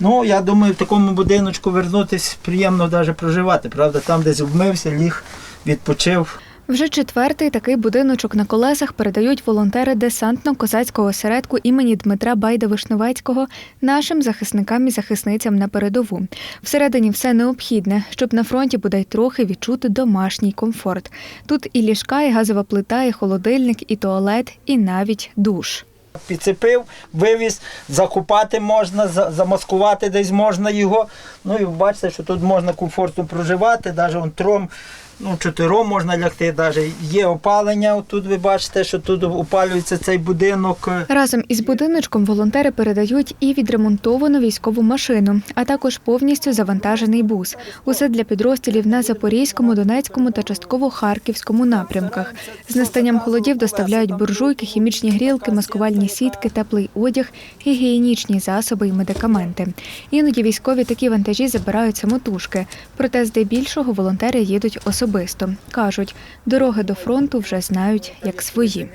Ну, я думаю, в такому будиночку вернутися приємно навіть проживати. Правда, там десь вмився, ліг, відпочив. Вже четвертий такий будиночок на колесах передають волонтери десантно-козацького осередку імені Дмитра Байда Вишневецького нашим захисникам і захисницям на передову. Всередині все необхідне, щоб на фронті бодай трохи відчути домашній комфорт. Тут і ліжка, і газова плита, і холодильник, і туалет, і навіть душ. Підцепив, вивіз, закупати можна, замаскувати десь можна його. Ну і бачите, що тут можна комфортно проживати, навіть он тром, ну, чотиром можна лягти, навіть є опалення. Тут ви бачите, що тут опалюється цей будинок. Разом із будиночком волонтери передають і відремонтовану військову машину, а також повністю завантажений бус. Усе для підрозділів на Запорізькому, Донецькому та частково Харківському напрямках. З настанням холодів доставляють буржуйки, хімічні грілки, маскувальні сітки, теплий одяг, гігієнічні засоби і медикаменти. Іноді військові такі вантажі забирають самотужки. Проте здебільшого волонтери їдуть особисто. кажуть, дороги до фронту вже знають як свої.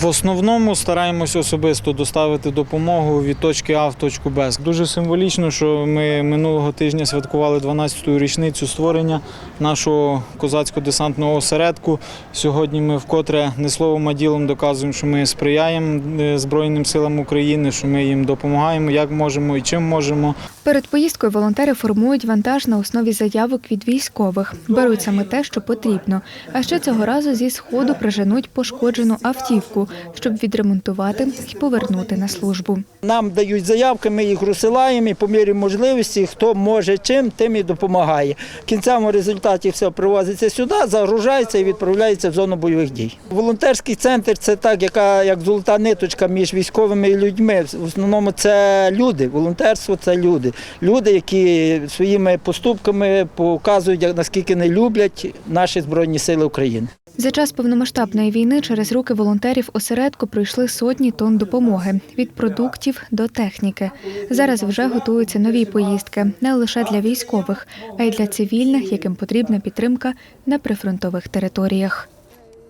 В основному стараємось особисто доставити допомогу від точки А в точку Б. Дуже символічно, що ми минулого тижня святкували 12-ту річницю створення нашого козацько-десантного осередку. Сьогодні ми вкотре не словом, а ділом доказуємо, що ми сприяємо е, Збройним силам України, що ми їм допомагаємо, як можемо і чим можемо. Перед поїздкою волонтери формують вантаж на основі заявок від військових. Беруть саме те, що потрібно. А ще цього разу зі сходу приженуть пошкоджену автівку, щоб відремонтувати і повернути на службу. Нам дають заявки, ми їх розсилаємо і по мірі можливості, хто може чим, тим і допомагає. В кінцевому результаті все привозиться сюди, загружається і відправляється в зону бойових дій. Волонтерський центр це так, яка як золота ниточка між військовими і людьми. В основному це люди. Волонтерство це люди. Люди, які своїми поступками показують, наскільки не люблять наші збройні сили України. За час повномасштабної війни через руки волонтерів осередку пройшли сотні тонн допомоги від продуктів до техніки. Зараз вже готуються нові поїздки не лише для військових, а й для цивільних, яким потрібна підтримка на прифронтових територіях.